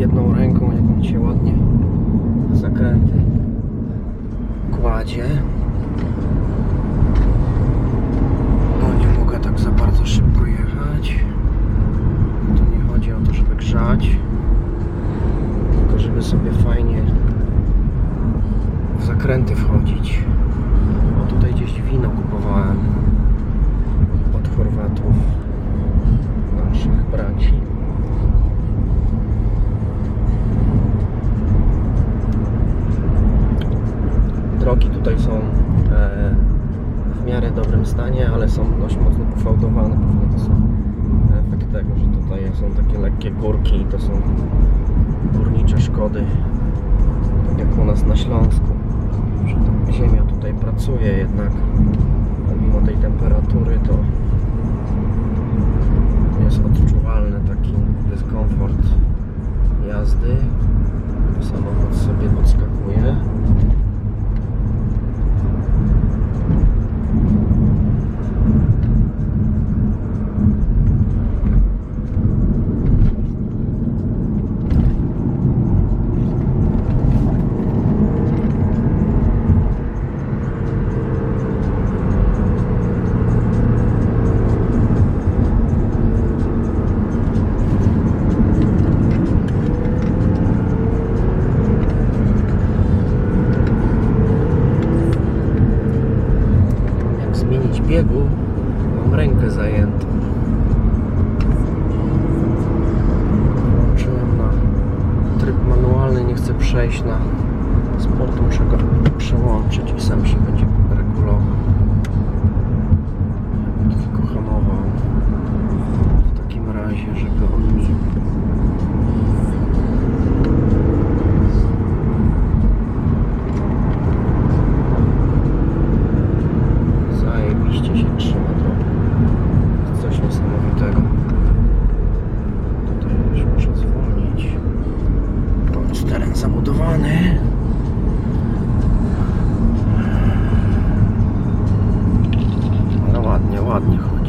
jedną ręką, jak on się ładnie zakręty kładzie. No nie mogę tak za bardzo szybko jechać. Tu nie chodzi o to, żeby grzać, tylko żeby sobie fajnie w zakręty wchodzić. O tutaj gdzieś wino kupowałem. Drogi tutaj są e, w miarę dobrym stanie, ale są dość mocno pofałdowane. Pewnie to są efekt tego, że tutaj są takie lekkie górki i to są górnicze szkody. Tak jak u nas na Śląsku. Że ta ziemia tutaj pracuje jednak pomimo tej temperatury to jest odczuwalny taki dyskomfort jazdy. Mam rękę zajętą. Włączyłem na tryb manualny, nie chcę przejść na sport, muszę go przełączyć i sam się będzie regulował. Tylko hamował. W takim razie, żeby on mi zajebiście się trzyma ладно.